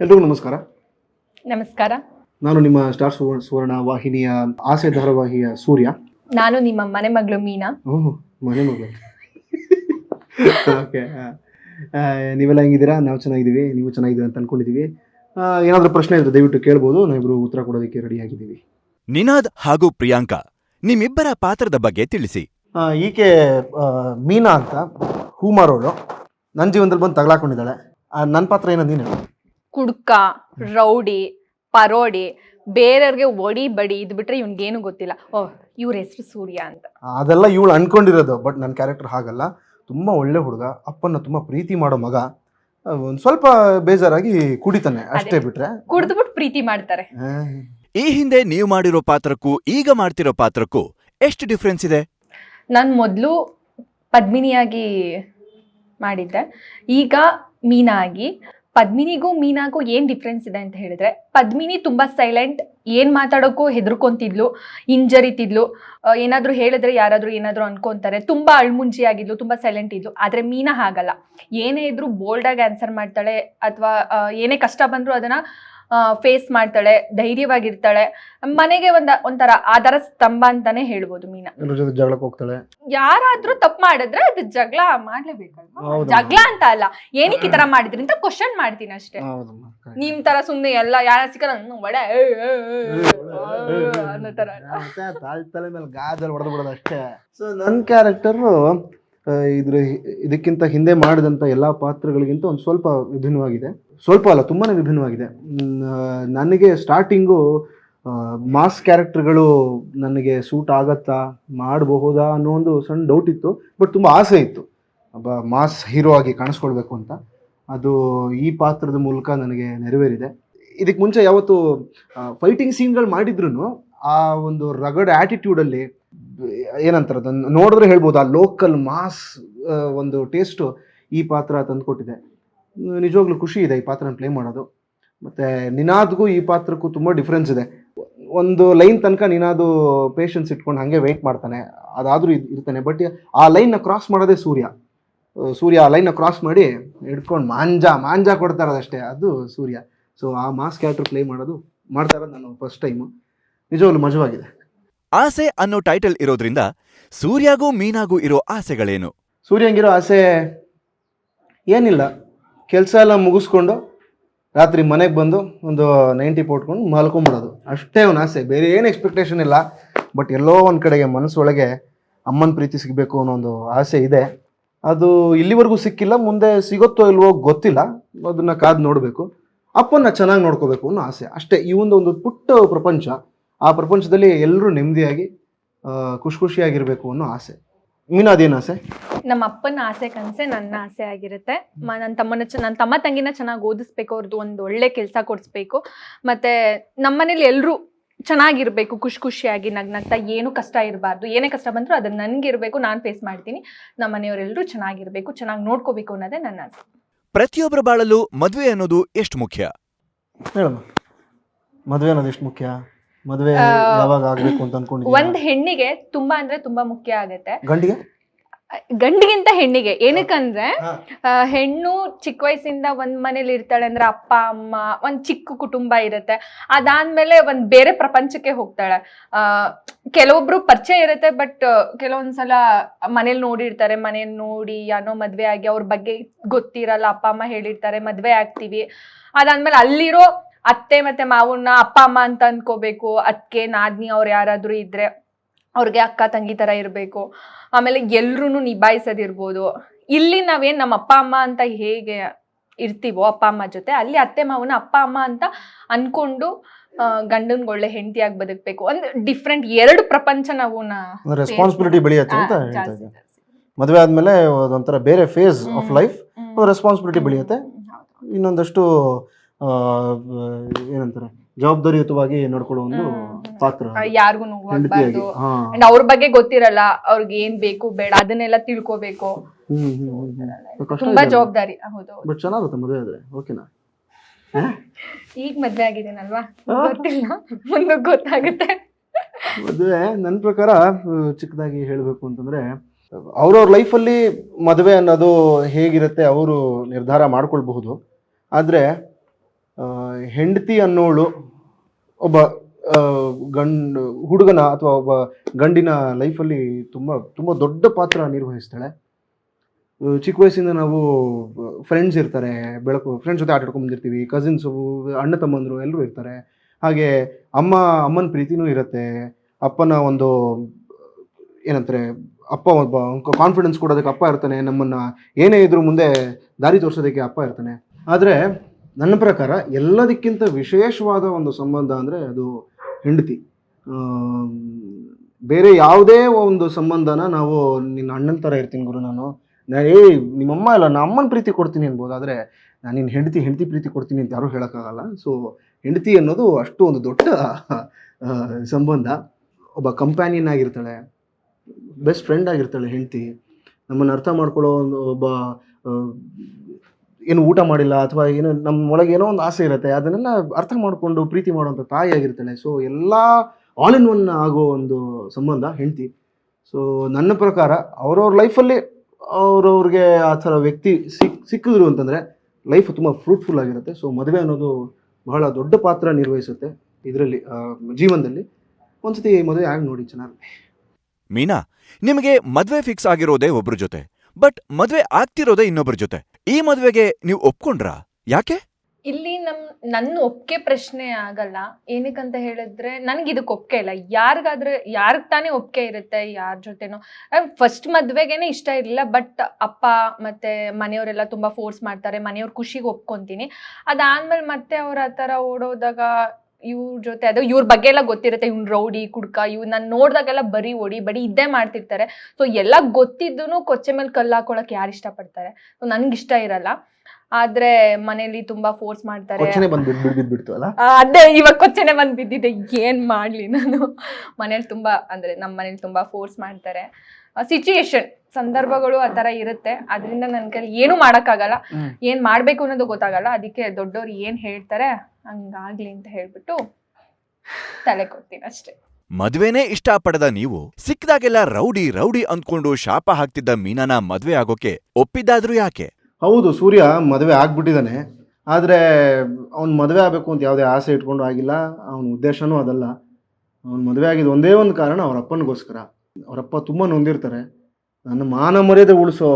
ಎಲ್ರಿಗೂ ನಮಸ್ಕಾರ. ನಮಸ್ಕಾರ. ನಾನು ನಿಮ್ಮ ಸ್ಟಾರ್ ಸುವರ್ಣ ಸುವರ್ಣ ವಾಹಿನಿಯ ಆಸೆ ಧಾರಾವಾಹಿಯ ಸೂರ್ಯ. ನಾನು ನಿಮ್ಮ ಮನೆ ಮಗಳು ಮೀನಾ. ಓಹ್ ಮನೆ ಮಗಳು. ಓಕೆ ನೀವೆಲ್ಲ ಹೆಂಗಿದ್ದೀರಾ? ನಾವು ಚೆನ್ನಾಗಿದ್ದೀವಿ ನೀವು ಚೆನ್ನಾಗಿದ್ದೀರಾ ಅಂತ ಅನ್ಕೊಂಡಿದ್ದೀವಿ. ಏನಾದರೂ ಪ್ರಶ್ನೆ ಇದ್ರೆ ದಯವಿಟ್ಟು ಕೇಳ್ಬೋದು. ನಾವಿಬ್ರು ಉತ್ತರ ಕೊಡೋದಕ್ಕೆ ರೆಡಿ ಆಗಿದ್ದೀವಿ. ನಿನಾದ್ ಹಾಗೂ ಪ್ರಿಯಾಂಕಾ ನಿಮ್ಮಿಬ್ಬರ ಪಾತ್ರದ ಬಗ್ಗೆ ತಿಳಿಸಿ. ಆ, ಈಕೆ ಆ, ಮೀನಾ ಅಂತ. ಹೂ ಮಾರೋಳು ನನ್ನ ಜೀವನದಲ್ಲಿ ಬಂದು ತಗಲಾಕೊಂಡಿದ್ದಾಳೆ. ನನ್ನ ಪಾತ್ರ ಏನೋ ನೀನು ಹೇಳು. ಕುಡ್ಕ ರೌಡಿ ಪರೋಡಿ ಬೇರೆಯವ್ರಿಗೆ ಒಡಿ ಬಡಿ ಇದು ಬಿಟ್ರೆ ಇವ್ನಿಗೇನು ಗೊತ್ತಿಲ್ಲ. ಓ ಇವ್ರ ಹೆಸರು ಸೂರ್ಯ ಅಂತ. ಅದೆಲ್ಲ ಇವಳು ಅನ್ಕೊಂಡಿರೋದು ಬಟ್ ನನ್ನ ಕ್ಯಾರೆಕ್ಟರ್ ಹಾಗಲ್ಲ. ತುಂಬ ಒಳ್ಳೆ ಹುಡುಗ ಅಪ್ಪನ ತುಂಬ ಪ್ರೀತಿ ಮಾಡೋ ಮಗ. ಒಂದು ಸ್ವಲ್ಪ ಬೇಜಾರಾಗಿ ಕುಡಿತಾನೆ ಅಷ್ಟೇ ಬಿಟ್ರೆ. ಕುಡ್ದ್ಬಿಟ್ಟು ಪ್ರೀತಿ ಮಾಡ್ತಾರೆ. ಈ ಹಿಂದೆ ನೀವು ಮಾಡಿರೋ ಪಾತ್ರಕ್ಕೂ ಈಗ ಮಾಡ್ತಿರೋ ಪಾತ್ರಕ್ಕೂ ಎಷ್ಟು ಡಿಫ್ರೆನ್ಸ್ ಇದೆ? ನಾನು ಮೊದಲು ಪದ್ಮಿನಿಯಾಗಿ ಮಾಡಿದ್ದೆ. ಈಗ ಮೀನಾ ಆಗಿ ಪದ್ಮಿನಿಗೂ ಮೀನಾಗೂ ಏನು ಡಿಫ್ರೆನ್ಸ್ ಇದೆ ಅಂತ ಹೇಳಿದ್ರೆ, ಪದ್ಮಿನಿ ತುಂಬ ಸೈಲೆಂಟ್ ಏನು ಮಾತಾಡೋಕ್ಕೂ ಹೆದರ್ಕೊಂತಿದ್ಲು, ಹಿಂಜರಿತಿದ್ಲು. ಏನಾದರೂ ಹೇಳಿದ್ರೆ ಯಾರಾದರೂ ಏನಾದರೂ ಅನ್ಕೊಂತಾರೆ. ತುಂಬ ಅಳ್ಮುಂಜಿಯಾಗಿದ್ಲು ತುಂಬ ಸೈಲೆಂಟ್ ಇದ್ಲು. ಆದರೆ ಮೀನಾ ಹಾಗಲ್ಲ. ಏನೇ ಇದ್ರೂ ಬೋಲ್ಡಾಗಿ ಆನ್ಸರ್ ಮಾಡ್ತಾಳೆ, ಅಥವಾ ಏನೇ ಕಷ್ಟ ಬಂದರೂ ಅದನ್ನು ಫೇಸ್ ಮಾಡ್ತಾಳೆ ಧೈರ್ಯವಾಗಿರ್ತಾಳೆ. ಮನೆಗೆ ಒಂದ ಒಂಥರ ಆಧಾರ ಸ್ತಂಭ ಅಂತಾನೆ ಹೇಳ್ಬೋದು ಮೀನಾ. ಎಲ್ಲರ ಜೊತೆ ಜಗಳಕ್ಕೆ ಹೋಗ್ತಾಳೆ. ಯಾರಾದ್ರೂ ತಪ್ಪು ಮಾಡಿದ್ರೆ ಅದು ಜಗಳ ಮಾಡ್ಲೇಬೇಕಲ್ವಾ? ಹೌದಮ್ಮ. ಜಗಳ ಅಂತ ಅಲ್ಲ ಏನಕ್ಕೆ ಈ ತರ ಮಾಡಿದ್ರಿ ಅಂತ ಕ್ವಶನ್ ಮಾಡ್ತೀನಿ ಅಷ್ಟೇ. ಹೌದಮ್ಮ correct. ನಿಮ್ ತರ ಸುಮ್ನೆ ಎಲ್ಲ ಯಾರ ಸಿಕ್ಕಲ್ಲ ಹ್ಮ್, ಒಡೆ ಏ, ಏ, ಏ, ಏ, ಅನ್ನೋ ತರ. ಮತ್ತೆ ತಾಳ್ ತಲೆ ಮೇಲೆ ಗಾಜಲ್ಲಿ ಹೊಡೆದು ಬಿಡೋದು ಅಷ್ಟೇ. ಸೊ ನನ್ನ ಕ್ಯಾರೆಕ್ಟರು ಇದ್ರ ಇದಕ್ಕಿಂತ ಹಿಂದೆ ಮಾಡಿದಂತ ಎಲ್ಲಾ ಪಾತ್ರಗಳಿಗಿಂತ ಒಂದು ಸ್ವಲ್ಪ ವಿಭಿನ್ನವಾಗಿದೆ. ಸ್ವಲ್ಪ ಅಲ್ಲ ತುಂಬಾ ವಿಭಿನ್ನವಾಗಿದೆ. ನನಗೆ ಸ್ಟಾರ್ಟಿಂಗು ಮಾಸ್ ಕ್ಯಾರೆಕ್ಟರ್ಗಳು ನನಗೆ ಸೂಟ್ ಆಗತ್ತಾ, ಮಾಡಬಹುದಾ ಅನ್ನೋ ಒಂದು ಸಣ್ಣ ಡೌಟ್ ಇತ್ತು ಬಟ್ ತುಂಬ ಆಸೆ ಇತ್ತು. ಒಬ್ಬ ಮಾಸ್ ಹೀರೋ ಆಗಿ ಕಾಣಿಸ್ಕೊಳ್ಬೇಕು ಅಂತ. ಅದು ಈ ಪಾತ್ರದ ಮೂಲಕ ನನಗೆ ನೆರವೇರಿದೆ. ಇದಕ್ಕೆ ಮುಂಚೆ ಯಾವತ್ತು ಫೈಟಿಂಗ್ ಸೀನ್ಗಳು ಮಾಡಿದ್ರು ಆ ಒಂದು ರಗಡ್ ಆ್ಯಟಿಟ್ಯೂಡಲ್ಲಿ ಏನಂತಾರೆ ಅದನ್ನು ನೋಡಿದ್ರೆ ಹೇಳ್ಬೋದು ಆ ಲೋಕಲ್ ಮಾಸ್ ಒಂದು ಟೇಸ್ಟು ಈ ಪಾತ್ರ ತಂದುಕೊಟ್ಟಿದೆ. ನಿಜವಾಗ್ಲೂ ಖುಷಿ ಇದೆ ಈ ಪಾತ್ರನ ಪ್ಲೇ ಮಾಡೋದು. ಮತ್ತು ನಿನಾದ್ಗೂ ಈ ಪಾತ್ರಕ್ಕೂ ತುಂಬ ಡಿಫ್ರೆನ್ಸ್ ಇದೆ. ಒಂದು ಲೈನ್ ತನಕ ನಿನಾದು ಪೇಷನ್ಸ್ ಇಟ್ಕೊಂಡು ಹಾಗೆ ವೆಯ್ಟ್ ಮಾಡ್ತಾನೆ. ಅದಾದರೂ ಇರ್ತಾನೆ. ಬಟ್ ಆ ಲೈನ್ನ ಕ್ರಾಸ್ ಮಾಡೋದೇ ಸೂರ್ಯ. ಸೂರ್ಯ ಆ ಲೈನ್ನ ಕ್ರಾಸ್ ಮಾಡಿ ಹಿಡ್ಕೊಂಡು ಮಾಂಜ ಮಾಂಜ ಕೊಡ್ತಾ ಇರೋದಷ್ಟೇ. ಅದು ಸೂರ್ಯ. ಸೊ ಆ ಮಾಸ್ ಕ್ಯಾರೆಕ್ಟರ್ ಪ್ಲೇ ಮಾಡೋದು ಮಾಡ್ತಾ ಇರೋದು ನಾನು ಫಸ್ಟ್ ಟೈಮು ನಿಜವಾಗ್ಲೂ ಮಜವಾಗಿದೆ. ಆಸೆ ಅನ್ನೋ ಟೈಟಲ್ ಇರೋದ್ರಿಂದ ಸೂರ್ಯಗೂ ಮೀನಾಗೂ ಇರೋ ಆಸೆಗಳೇನು? ಸೂರ್ಯಂಗಿರೋ ಆಸೆ ಏನಿಲ್ಲ. ಕೆಲಸ ಎಲ್ಲ ಮುಗಿಸ್ಕೊಂಡು ರಾತ್ರಿ ಮನೆಗೆ ಬಂದು ಒಂದು ನೈಂಟಿ ಪೋಟ್ಕೊಂಡು ಮಲ್ಕೊಂಬಿಡೋದು. ಅಷ್ಟೇ ಅವನ ಆಸೆ. ಬೇರೆ ಏನು ಎಕ್ಸ್ಪೆಕ್ಟೇಷನ್ ಇಲ್ಲ. ಬಟ್ ಎಲ್ಲೋ ಒಂದು ಕಡೆಗೆ ಮನಸ್ಸೊಳಗೆ ಅಮ್ಮನ ಪ್ರೀತಿ ಸಿಗಬೇಕು ಅನ್ನೋ ಒಂದು ಆಸೆ ಇದೆ. ಅದು ಇಲ್ಲಿವರೆಗೂ ಸಿಕ್ಕಿಲ್ಲ, ಮುಂದೆ ಸಿಗುತ್ತೋ ಇಲ್ವೋ ಗೊತ್ತಿಲ್ಲ. ಅದನ್ನು ಕಾದು ನೋಡಬೇಕು. ಅಪ್ಪನ ಚೆನ್ನಾಗಿ ನೋಡ್ಕೋಬೇಕು ಅನ್ನೋ ಆಸೆ. ಅಷ್ಟೇ, ಈ ಒಂದು ಒಂದು ಪುಟ್ಟ ಪ್ರಪಂಚ, ಆ ಪ್ರಪಂಚದಲ್ಲಿ ಎಲ್ಲರೂ ನೆಮ್ಮದಿಯಾಗಿ ಖುಷಿ ಖುಷಿಯಾಗಿರಬೇಕು ಅನ್ನೋ ಆಸೆ. ಮೀನಾದೇನು ಆಸೆ? ನಮ್ಮ ಅಪ್ಪನ ಆಸೆ ಕನಸೆ ನನ್ನ ಆಸೆ ಆಗಿರುತ್ತೆ. ಮ- ನನ್ನ ತಮ್ಮನ ಚ ನನ್ನ ತಮ್ಮ ತಂಗಿನ ಚೆನ್ನಾಗಿ ಓದಿಸ್ಬೇಕು ಅವ್ರದ್ದು ಒಂದು ಒಳ್ಳೆ ಕೆಲಸ ಕೊಡಿಸ್ಬೇಕು. ಮತ್ತೆ ನಮ್ಮನೇಲಿ ಎಲ್ಲರೂ ಚೆನ್ನಾಗಿರ್ಬೇಕು ಖುಷಿ ಖುಷಿಯಾಗಿ ನಗ್ನಗ್ತಾ ಏನು ಕಷ್ಟ ಇರಬಾರ್ದು ಏನೇ ಕಷ್ಟ ಬಂದರೂ ಅದನ್ನ ನನಗಿರಬೇಕು ನಾನು ಫೇಸ್ ಮಾಡ್ತೀನಿ. ನಮ್ಮ ಮನೆಯವರೆಲ್ಲರೂ ಚೆನ್ನಾಗಿರ್ಬೇಕು ಚೆನ್ನಾಗಿ ನೋಡ್ಕೋಬೇಕು ಅನ್ನೋದೇ ನನ್ನ ಆಸೆ. ಪ್ರತಿಯೊಬ್ಬರ ಬಾಳಲು ಮದುವೆ ಅನ್ನೋದು ಎಷ್ಟು ಮುಖ್ಯ? ಹೇಳಮ್ಮ. ಮದುವೆ ಅನ್ನೋದು ಎಷ್ಟು ಮುಖ್ಯ? ಮದುವೆ ಯಾವಾಗ ಆಗ್ಬೇಕು ಅಂತ ಒಂದ್ ಹೆಣ್ಣಿಗೆ ತುಂಬಾ ಅಂದ್ರೆ ತುಂಬಾ ಮುಖ್ಯ ಆಗತ್ತೆ. ಗಂಡಿಗೆ? ಗಂಡಿಗಿಂತ ಹೆಣ್ಣಿಗೆ. ಏನಕ್ಕಂದ್ರೆ ಅಂದ್ರೆ ಆ, ಹೆಣ್ಣು ಚಿಕ್ಕ ವಯಸ್ಸಿಂದ ಒಂದ್ ಮನೇಲಿ ಇರ್ತಾಳೆ ಅಂದ್ರೆ ಅಪ್ಪ ಅಮ್ಮ ಒಂದ್ ಚಿಕ್ಕ ಕುಟುಂಬ ಇರುತ್ತೆ. ಅದಾದ್ಮೇಲೆ ಒಂದ್ ಬೇರೆ ಪ್ರಪಂಚಕ್ಕೆ ಹೋಗ್ತಾಳೆ. ಆ ಕೆಲವೊಬ್ರು ಪರಿಚಯ ಇರುತ್ತೆ ಬಟ್ ಕೆಲವೊಂದ್ಸಲ ಮನೇಲಿ ನೋಡಿರ್ತಾರೆ ಮನೇಲಿ ನೋಡಿ ಯಾನೋ ಮದ್ವೆ ಆಗಿ ಅವ್ರ ಬಗ್ಗೆ ಗೊತ್ತಿರಲ್ಲ ಅಪ್ಪ ಅಮ್ಮ ಹೇಳಿರ್ತಾರೆ ಮದ್ವೆ ಆಗ್ತೀವಿ. ಅದಾದ್ಮೇಲೆ ಅಲ್ಲಿರೋ ಅತ್ತೆ ಮತ್ತೆ ಮಾವನ್ನ ಅಪ್ಪ ಅಮ್ಮ ಅಂತ ಅನ್ಕೋಬೇಕು. ಅದಕ್ಕೆ ನಾದ್ನಿ ಅವ್ರು ಯಾರಾದ್ರೂ ಇದ್ರೆ ಅವ್ರಿಗೆ ಅಕ್ಕ ತಂಗಿ ತರ ಇರಬೇಕು. ಆಮೇಲೆ ಎಲ್ರೂ ನಿಭಾಯಿಸೋದಿರ್ಬೋದು. ಇಲ್ಲಿ ನಾವೇನ್ ನಮ್ಮ ಅಪ್ಪ ಅಮ್ಮ ಅಂತ ಹೇಗೆ ಇರ್ತೀವೋ ಅಪ್ಪ ಅಮ್ಮ ಜೊತೆ ಅಲ್ಲಿ ಅತ್ತೆ ಮಾವನ ಅಪ್ಪ ಅಮ್ಮ ಅಂತ ಅನ್ಕೊಂಡು ಗಂಡನ್ಗೆ ಒಳ್ಳೆ ಹೆಂಡತಿಯಾಗಿ ಬದುಕಬೇಕು. ಒಂದು ಡಿಫ್ರೆಂಟ್ ಎರಡು ಪ್ರಪಂಚ ನಾವು ರೆಸ್ಪಾನ್ಸಿಬಿಲಿಟಿ ಬೆಳೆಯುತ್ತೆ ಅಂತ ಮದುವೆ ಆದ್ಮೇಲೆ ಒಂಥರ ಬೇರೆ ಫೇಸ್ ಆಫ್ ಲೈಫ್ ರೆಸ್ಪಾನ್ಸಿಬಿಲಿಟಿ ಬೆಳೆಯುತ್ತೆ. ಇನ್ನೊಂದಷ್ಟು ಏನಂತಾರೆ ಜವಾಬ್ದಾರಿಯುತವಾಗಿ ನೋಡ್ಕೊಳ್ಳೋ ಒಂದು ಪಾತ್ರ ಯಾರಿಗೂ ಹೆಂಡತಿಯಾಗಿ ನೋವಾಗಬಾರ್ದು ಹಾ. ಅಂಡ್ ಅವ್ರ ಬಗ್ಗೆ ಗೊತ್ತಿರಲ್ಲ ಅವ್ರಿಗೆ ಏನ್ ಬೇಕು ಬೇಡ ಅದನ್ನೆಲ್ಲ ತಿಳ್ಕೊಬೇಕು. ಹ್ಮ್ ಹ್ಮ್ ಹ್ಮ್ ಹ್ಮ್. ಕಷ್ಟ ತುಂಬಾ ಇದೆ ಜವಾಬ್ದಾರಿ. ಹೌದು ಬಟ್ ಚೆನ್ನಾಗುತ್ತೆ ಮದುವೆ ಆದ್ರೆ ಓಕೆನಾ ಈಗ ಮದ್ವೆ ಆಗಿದ್ದೀನಲ್ವಾ ಗೊತ್ತಿಲ್ಲ. ಮುಂದೆ ಗೊತ್ತಾಗುತ್ತೆ. ಮದುವೆ ನನ್ನ ಪ್ರಕಾರ ಚಿಕ್ಕದಾಗಿ ಹೇಳಬೇಕು ಅಂತಂದ್ರೆ ಅವ್ರವ್ರ ಲೈಫಲ್ಲಿ ಮದುವೆ ಅನ್ನೋದು ಹೇಗಿರುತ್ತೆ ಅವರು ನಿರ್ಧಾರ ಮಾಡ್ಕೊಳ್ಬಹುದು. ಆದರೆ ಹೆಂಡತಿ ಅನ್ನೋಳು ಒಬ್ಬ ಗಂಡು, ಹುಡುಗನ ಅಥವಾ ಒಬ್ಬ ಗಂಡಿನ ಲೈಫಲ್ಲಿ ತುಂಬ ತುಂಬ ದೊಡ್ಡ ಪಾತ್ರ ನಿರ್ವಹಿಸ್ತಾಳೆ. ಚಿಕ್ಕ ವಯಸ್ಸಿಂದ ನಾವು ಫ್ರೆಂಡ್ಸ್ ಇರ್ತಾರೆ, ಬೆಳಕು ಫ್ರೆಂಡ್ಸ್ ಜೊತೆ ಆಟ ಆಡ್ಕೊಂಡ್ ಬಂದಿರ್ತೀವಿ ಕಸಿನ್ಸು ಅಣ್ಣ ತಮ್ಮಂದರು ಎಲ್ಲರೂ ಇರ್ತಾರೆ. ಹಾಗೆ ಅಮ್ಮ, ಅಮ್ಮನ ಪ್ರೀತಿನೂ ಇರುತ್ತೆ. ಅಪ್ಪನ ಒಂದು, ಏನಂತಾರೆ, ಅಪ್ಪ ಒಬ್ಬ ಕಾನ್ಫಿಡೆನ್ಸ್ ಕೊಡೋದಕ್ಕೆ ಅಪ್ಪ ಇರ್ತಾನೆ, ನಮ್ಮನ್ನು ಏನೇ ಇದ್ರೂ ಮುಂದೆ ದಾರಿ ತೋರಿಸೋದಕ್ಕೆ ಅಪ್ಪ ಇರ್ತಾನೆ. ಆದರೆ ನನ್ನ ಪ್ರಕಾರ ಎಲ್ಲದಕ್ಕಿಂತ ವಿಶೇಷವಾದ ಒಂದು ಸಂಬಂಧ ಅಂದರೆ ಅದು ಹೆಂಡತಿ. ಬೇರೆ ಯಾವುದೇ ಒಂದು ಸಂಬಂಧನ ನಾವು ನಿನ್ನ ಅಣ್ಣನ ಥರ ಇರ್ತೀನಿ ಗುರು ನಾನು. ನಾ ಏ, ನಿಮ್ಮಮ್ಮ ಇಲ್ಲ ಅಮ್ಮನ ಪ್ರೀತಿ ಕೊಡ್ತೀನಿ ಅನ್ಬೋದು, ಆದರೆ ನಾನು ನಿನ್ನ ಹೆಂಡತಿ ಹೆಂಡತಿ ಪ್ರೀತಿ ಕೊಡ್ತೀನಿ ಅಂತ ಯಾರೂ ಹೇಳೋಕ್ಕಾಗಲ್ಲ. ಸೊ ಹೆಂಡತಿ ಅನ್ನೋದು ಅಷ್ಟು ಒಂದು ದೊಡ್ಡ ಸಂಬಂಧ. ಒಬ್ಬ ಕಂಪ್ಯಾನಿಯನ್ ಆಗಿರ್ತಾಳೆ ಬೆಸ್ಟ್ ಫ್ರೆಂಡ್ ಆಗಿರ್ತಾಳೆ ಹೆಂಡತಿ. ನಮ್ಮನ್ನು ಅರ್ಥ ಮಾಡ್ಕೊಳ್ಳೋ ಒಂದು ಒಬ್ಬ ಏನು ಊಟ ಮಾಡಿಲ್ಲ ಅಥವಾ ಏನು ನಮ್ಮ ಒಳಗೆ ಏನೋ ಒಂದು ಆಸೆ ಇರುತ್ತೆ, ಅದನ್ನೆಲ್ಲ ಅರ್ಥ ಮಾಡಿಕೊಂಡು ಪ್ರೀತಿ ಮಾಡುವಂಥ ತಾಯಿ ಆಗಿರ್ತಾಳೆ. ಸೊ ಎಲ್ಲ ಆಲ್ ಇನ್ ಒನ್ ಆಗೋ ಒಂದು ಸಂಬಂಧ ಹೆಂಡತಿ. ಸೊ ನನ್ನ ಪ್ರಕಾರ ಅವ್ರವ್ರ ಲೈಫಲ್ಲಿ ಅವ್ರವ್ರಿಗೆ ಆ ಥರ ವ್ಯಕ್ತಿ ಸಿಕ್, ಸಿಕ್ಕಿದ್ರು ಅಂತಂದರೆ ಲೈಫ್ ತುಂಬ ಫ್ರೂಟ್ಫುಲ್ ಆಗಿರುತ್ತೆ. ಸೊ ಮದುವೆ ಅನ್ನೋದು ಬಹಳ ದೊಡ್ಡ ಪಾತ್ರ ನಿರ್ವಹಿಸುತ್ತೆ ಇದರಲ್ಲಿ ಜೀವನದಲ್ಲಿ. ಒಂದ್ಸತಿ ಮದುವೆ ಆಗಿ ನೋಡಿ ಚೆನ್ನಾಗಿ. ಮೀನಾ, ನಿಮಗೆ ಮದುವೆ ಫಿಕ್ಸ್ ಆಗಿರೋದೇ ಒಬ್ಬರ ಜೊತೆ ಬಟ್ ಮದುವೆ ಆಗ್ತಿರೋದೇ ಇನ್ನೊಬ್ಬರ ಜೊತೆ. ಈ ಮದುವೆಗೆ ನೀವು ಒಪ್ಕೊಂಡ್ರಾ? ಯಾಕೆ? ಇಲ್ಲಿ ನಮ್ ನನ್ನ ಒಪ್ಕೆ ಪ್ರಶ್ನೆ ಆಗಲ್ಲ. ಏನಕ್ಕಂತ ಹೇಳಿದ್ರೆ ನನಗೆ ಇದಕ್ಕೆ ಒಪ್ಕೆ ಇಲ್ಲ. ಯಾರಿಗಾದ್ರೆ, ಯಾರಿಗ್ ತಾನೇ ಒಪ್ಕೆ ಇರುತ್ತೆ, ಯಾರ ಜೊತೆನೋ. ಫಸ್ಟ್ ಮದ್ವೆಗೇನೆ ಇಷ್ಟ ಇರಲಿಲ್ಲ ಬಟ್ ಅಪ್ಪ ಮತ್ತೆ ಮನೆಯವರೆಲ್ಲ ತುಂಬಾ ಫೋರ್ಸ್ ಮಾಡ್ತಾರೆ. ಮನೆಯವ್ರ ಖುಷಿಗೆ ಒಪ್ಕೊಂತೀನಿ. ಅದಾದ್ಮೇಲೆ ಮತ್ತೆ ಅವ್ರ ಆ ಥರ ಓಡೋದಾಗ ಇವ್ರ ಜೊತೆ ಅದು ಇವ್ರ ಬಗ್ಗೆ ಎಲ್ಲ ಗೊತ್ತಿರುತ್ತೆ ಇವ್ನ್ ರೌಡಿ ಕುಡ್ಕ ಇವ್ ನಾನು ನೋಡ್ದಾಗೆಲ್ಲ ಬರೀ ಓಡಿ ಬಡಿ ಇದ್ದೇ ಮಾಡ್ತಿರ್ತಾರೆ. ಸೊ ಎಲ್ಲ ಗೊತ್ತಿದ್ದೂ ಕೊಚ್ಚೆ ಮೇಲೆ ಕಲ್ಲು ಹಾಕೊಳಕ್ ಯಾರು ಇಷ್ಟಪಡ್ತಾರೆ? ಸೊ ನನ್ಗೆ ಇಷ್ಟ ಇರಲ್ಲ. ಆದ್ರೆ ಮನೇಲಿ ತುಂಬಾ ಫೋರ್ಸ್ ಮಾಡ್ತಾರೆ. ಅದೇ ಇವಾಗ ಕೊಚ್ಚನೆ ಬಂದ್ ಬಿದ್ದಿದೆ. ಏನ್ ಮಾಡ್ಲಿ ನಾನು? ಮನೇಲಿ ತುಂಬಾ ಅಂದ್ರೆ ನಮ್ಮ ಮನೇಲಿ ತುಂಬಾ ಫೋರ್ಸ್ ಮಾಡ್ತಾರೆ. ಸಿಚುಯೇಷನ್ ಸಂದರ್ಭಗಳು ಆ ತರ ಇರುತ್ತೆ. ಅದರಿಂದ ನನ್ನ ಕೈಲಿ ಏನು ಮಾಡಕ್ಕಾಗಲ್ಲ. ಏನ್ ಮಾಡ್ಬೇಕು ಅನ್ನೋದು ಗೊತ್ತಾಗಲ್ಲ. ಅದಕ್ಕೆ ದೊಡ್ಡವ್ರು ಏನ್ ಹೇಳ್ತಾರೆ ಹಂಗಾಗ್ಲಿ ಅಂತ ಹೇಳ್ಬಿಟ್ಟು ತಲೆ ಕೊಡ್ತೀನಿ ಅಷ್ಟೇ. ಮದ್ವೆನೇ ಇಷ್ಟಪಡದ ನೀವು ಸಿಕ್ಕದಾಗೆಲ್ಲ ರೌಡಿ ರೌಡಿ ಅಂದ್ಕೊಂಡು ಶಾಪ ಹಾಕ್ತಿದ್ದ ಮೀನಾನ ಮದ್ವೆ ಆಗೋಕೆ ಒಪ್ಪಿದ್ದಾದ್ರೂ ಯಾಕೆ? ಹೌದು ಸೂರ್ಯ ಮದುವೆ ಆಗ್ಬಿಟ್ಟಿದ್ದಾನೆ ಆದರೆ ಅವ್ನು ಮದುವೆ ಆಗಬೇಕು ಅಂತ ಯಾವುದೇ ಆಸೆ ಇಟ್ಕೊಂಡು ಆಗಿಲ್ಲ. ಅವನ ಉದ್ದೇಶನೂ ಅದಲ್ಲ. ಅವ್ನು ಮದುವೆ ಆಗಿದ ಒಂದೇ ಒಂದು ಕಾರಣ ಅವ್ರ ಅಪ್ಪನಿಗೋಸ್ಕರ. ಅವರಪ್ಪ ತುಂಬ ನೊಂದಿರ್ತಾರೆ. ನನ್ನ ಮಾನ ಮರ್ಯಾದೆ ಉಳಿಸೋ,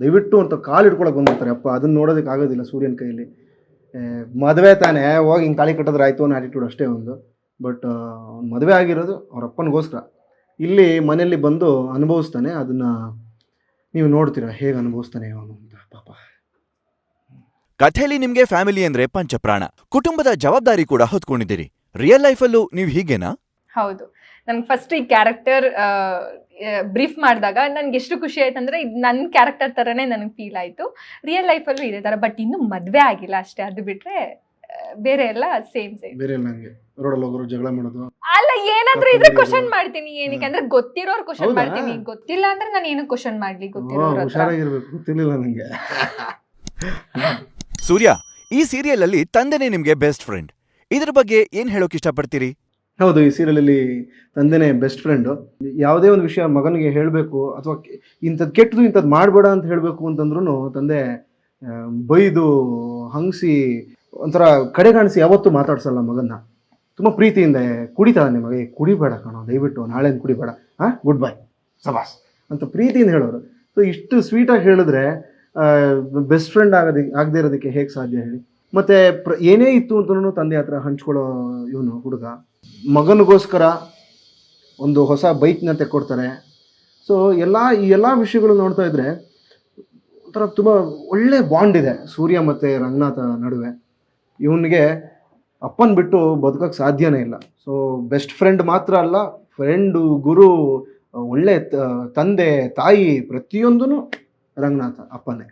ದಯವಿಟ್ಟು ಅಂತ ಕಾಲು ಹಿಡ್ಕೊಳಕ್ಕೆ ಬಂದಿರ್ತಾರೆ ಅಪ್ಪ, ಅದನ್ನು ನೋಡೋದಕ್ಕೆ ಆಗೋದಿಲ್ಲ ಸೂರ್ಯನ ಕೈಯಲ್ಲಿ. ಮದುವೆ ತಾನೇ, ಹೋಗಿ ಹಿಂಗೆ ತಾಳಿ ಕಟ್ಟಿದ್ರೆ ಆಯಿತು ಅನ್ನೋ ಆ್ಯಟಿಟ್ಯೂಡ್ ಅಷ್ಟೇ ಒಂದು. ಬಟ್ ಅವ್ನು ಮದುವೆ ಆಗಿರೋದು ಅವ್ರ ಅಪ್ಪನಿಗೋಸ್ಕರ. ಇಲ್ಲಿ ಮನೆಯಲ್ಲಿ ಬಂದು ಅನುಭವಿಸ್ತಾನೆ, ಅದನ್ನು ನೀವು ನೋಡ್ತೀರಾ, ಹೇಗೆ ಅನುಭವಿಸ್ತಾನೆ ಅವನು ಅಂತ, ಪಾಪ. ಕಥೆಯಲ್ಲಿ ನಿಮಗೆ ಫ್ಯಾಮಿಲಿ ಅಂದರೆ ಪಂಚಪ್ರಾಣ. ಕುಟುಂಬದ ಜವಾಬ್ದಾರಿ ಕೂಡ ಹೊತ್ಕೊಂಡಿದ್ದೀರಿ. ರಿಯಲ್ ಲೈಫಲ್ಲೂ ನೀವು ಹೀಗೇನಾ? ಹೌದು. ನನ್ಗೆ ಫಸ್ಟ್ ಈ ಕ್ಯಾರೆಕ್ಟರ್ ಬ್ರೀಫ್ ಮಾಡಿದಾಗ ನನ್ಗೆ ಎಷ್ಟು ಖುಷಿ ಆಯ್ತು ಅಂದ್ರೆ ಇದು ನನ್ನ ಕ್ಯಾರೆಕ್ಟರ್ ಥರನೇ ನನಗೆ ಫೀಲ್ ಆಯಿತು. ರಿಯಲ್ ಲೈಫಲ್ಲೂ ಇದೇ ಥರ ಬಟ್ ಇನ್ನು ಮದುವೆ ಆಗಿಲ್ಲ ಅಷ್ಟೇ. ಅದು ಬಿಟ್ರೆ ಬೇರೆ ಎಲ್ಲ ಸೇಮ್ ಸೇಮ್ ಬೇರೆ ಹಂಗೆ ರೋಡಲ್ಲಿ ಹೋಗೋರು ಜಗಳ ಮಾಡೋದು. ಅಲ್ಲ ಏನಾದ್ರೂ ಇದ್ರೆ ಕ್ವಶನ್ ಮಾಡ್ತೀನಿ. ಏನಕ್ಕೆ ಅಂದ್ರೆ ಗೊತ್ತಿರೋರು ಕ್ವಶನ್ ಮಾಡ್ತೀನಿ. ಗೊತ್ತಿಲ್ಲ ಅಂದ್ರೆ ನಾನು ಏನು ಕ್ವಶನ್ ಮಾಡ್ಲಿ ಗೊತ್ತಿರೋರು ಹುಷಾರಾಗಿರ್ಬೇಕು. ಗೊತ್ತಿರ್ಲಿಲ್ಲ ನನಗೆ ಸೂರ್ಯ ಈ ಸೀರಿಯಲ್ ಅಲ್ಲಿ ತಂದೆನೇ ನಿಮ್ಗೆ ಬೆಸ್ಟ್ ಫ್ರೆಂಡ್ ಇದ್ರ ಬಗ್ಗೆ ಏನ್ ಹೇಳೋಕ್ ಇಷ್ಟಪಡ್ತೀರಿ? ಹೌದು ಈ ಸೀರಿಯಲಲ್ಲಿ ತಂದೆನೇ ಬೆಸ್ಟ್ ಫ್ರೆಂಡು ಯಾವುದೇ ಒಂದು ವಿಷಯ ಮಗನಿಗೆ ಹೇಳಬೇಕು ಅಥವಾ ಇಂಥದ್ದು ಕೆಟ್ಟದು ಇಂಥದ್ದು ಮಾಡಬೇಡ ಅಂತ ಹೇಳಬೇಕು ಅಂತಂದ್ರೂ ತಂದೆ ಬೈದು ಹಂಗಸಿ ಒಂಥರ ಕಡೆ ಕಾಣಿಸಿ ಯಾವತ್ತೂ ಮಾತಾಡ್ಸಲ್ಲ ಮಗನ್ನ. ತುಂಬ ಪ್ರೀತಿಯಿಂದ ಕುಡಿತಾನೆ ನಿಮಗೆ ಏ, ಕುಡಿಬೇಡ ಕಣೋ ದಯವಿಟ್ಟು ನಾಳೆಯಿಂದ ಕುಡಿಬೇಡ ಹಾಂ ಗುಡ್ ಬೈ ಸಬಾಸ್ ಅಂತ ಪ್ರೀತಿಯಿಂದ ಹೇಳೋರು. ಸೊ ಇಷ್ಟು ಸ್ವೀಟಾಗಿ ಹೇಳಿದ್ರೆ ಬೆಸ್ಟ್ ಫ್ರೆಂಡ್ ಆಗೋದಿ ಆಗದೇ ಇರೋದಕ್ಕೆ ಹೇಗೆ ಸಾಧ್ಯ ಹೇಳಿ? ಮತ್ತೆ ಪ್ರ ಏನೇ ಇತ್ತು ಅಂತಲೂ ತಂದೆ ಹತ್ರ ಹಂಚ್ಕೊಳ್ಳೋ ಇವನು ಹುಡುಗ. ಮಗನಿಗೋಸ್ಕರ ಒಂದು ಹೊಸ ಬೈಕ್ನ ತೆಕ್ಕೊಡ್ತಾರೆ ಸೊ ಎಲ್ಲ, ಈ ಎಲ್ಲ ವಿಷಯಗಳು ನೋಡ್ತಾ ಇದ್ರೆ ಒಂಥರ ತುಂಬ ಒಳ್ಳೆ ಬಾಂಡ್ ಇದೆ ಸೂರ್ಯ ಮತ್ತು ರಂಗನಾಥ ನಡುವೆ. ಇವನಿಗೆ ಅಪ್ಪನ ಬಿಟ್ಟು ಬದುಕೋಕ್ಕೆ ಸಾಧ್ಯನೇ ಇಲ್ಲ. ಸೊ ಬೆಸ್ಟ್ ಫ್ರೆಂಡ್ ಮಾತ್ರ ಅಲ್ಲ ಫ್ರೆಂಡು ಗುರು, ಒಳ್ಳೆ ತಂದೆ, ತಾಯಿ ಪ್ರತಿಯೊಂದೂ ರಂಗನಾಥ ಅಪ್ಪನೇ.